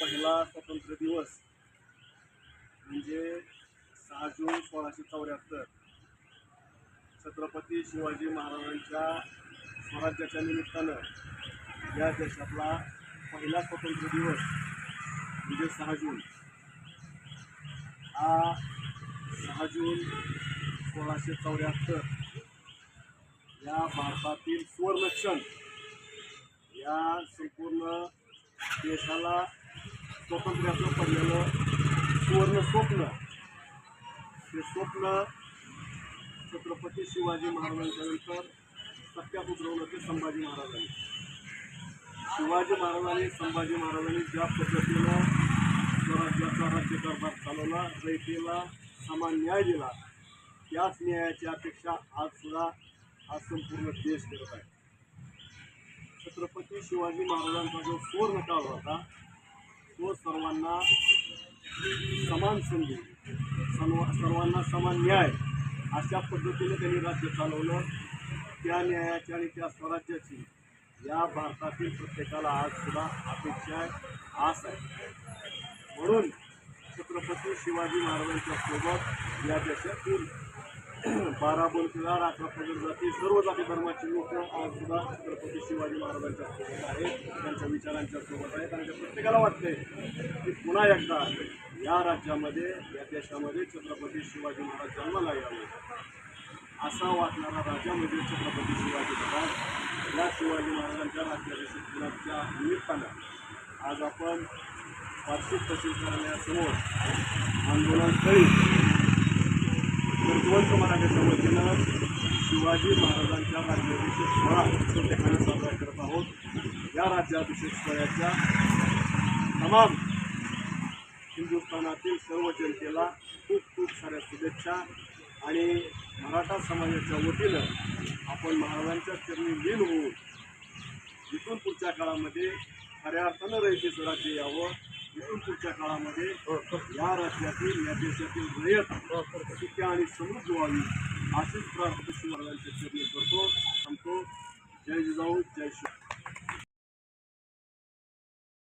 पहिला स्वतंत्र दिवस म्हणजे सहा जून सोळाशे चौऱ्याहत्तर. छत्रपती शिवाजी महाराजांच्या स्वराज्याच्या निमित्तानं या देशातला पहिला स्वतंत्र दिवस म्हणजे सहा जून. हा सहा जून सोळाशे चौऱ्याहत्तर या भारतातील सुवर्णक्षण ह्या संपूर्ण देशाला स्वातंत्र्याचं पडलेलं सुवर्ण स्वप्न. ते स्वप्न छत्रपती शिवाजी महाराजांच्यानंतर सत्यात उतरवलं ते संभाजी महाराजांनी. शिवाजी महाराजांनी संभाजी महाराजांनी ज्या पद्धतीनं स्वराज्याचा राज्यकारभार चालवला रयतेला समान न्याय दिला त्याच न्यायाची अपेक्षा आज सुद्धा हा संपूर्ण देश करत आहे. छत्रपती शिवाजी महाराजांचा जो सुवर्ण काळ होता तो सर्वांना समान संधी सर्व सर्वांना समान न्याय अशा पद्धतीने त्यांनी राज्य चालवलं. त्या न्यायाची आणि त्या स्वराज्याची या भारतातील प्रत्येकाला आज सुद्धा अपेक्षा आहे आस आहे. म्हणून छत्रपती शिवाजी महाराजांच्या सोबत या देशातील बारा बोलकिदार अठरा पगड जाती सर्व जाती धर्माची लोक आज सुद्धा छत्रपती शिवाजी महाराजांच्या सोबत आहेत. त्यांच्या विचारांच्या सोबत आहेत. आणि त्या प्रत्येकाला वाटते की पुन्हा एकदा या राज्यामध्ये या देशामध्ये छत्रपती शिवाजी महाराज जन्माला यावे. असा वाटणारा राजा म्हणजे छत्रपती शिवाजी महाराज. या शिवाजी महाराजांच्या राज्याभिषेक दिनाच्या निमित्तानं आज आपण वार्षिक तहसील कार्यालयासमोर आंदोलनस्थळी गुरुवंत महाराजांच्या वतीनं शिवाजी महाराजांच्या राज्याभिषेक सोहळा तो ठिकाणी साजरा करत आहोत. या राज्याभिषेक सोहळ्याच्या तमाम हिंदुस्थानातील सर्व जनतेला खूप खूप साऱ्या शुभेच्छा आणि मराठा समाजाच्या वतीनं आपण महाराजांच्या चरणी लीन होऊन इथून पुढच्या काळामध्ये खऱ्या अर्थानं रयतेचं राज्य यावं. पुढच्या काळामध्ये या राज्यातील या देशातील रयत सुखी आणि समृद्ध व्हावी अशीच प्रार्थना करतो. सांगतो जय जिजाऊ जय शिव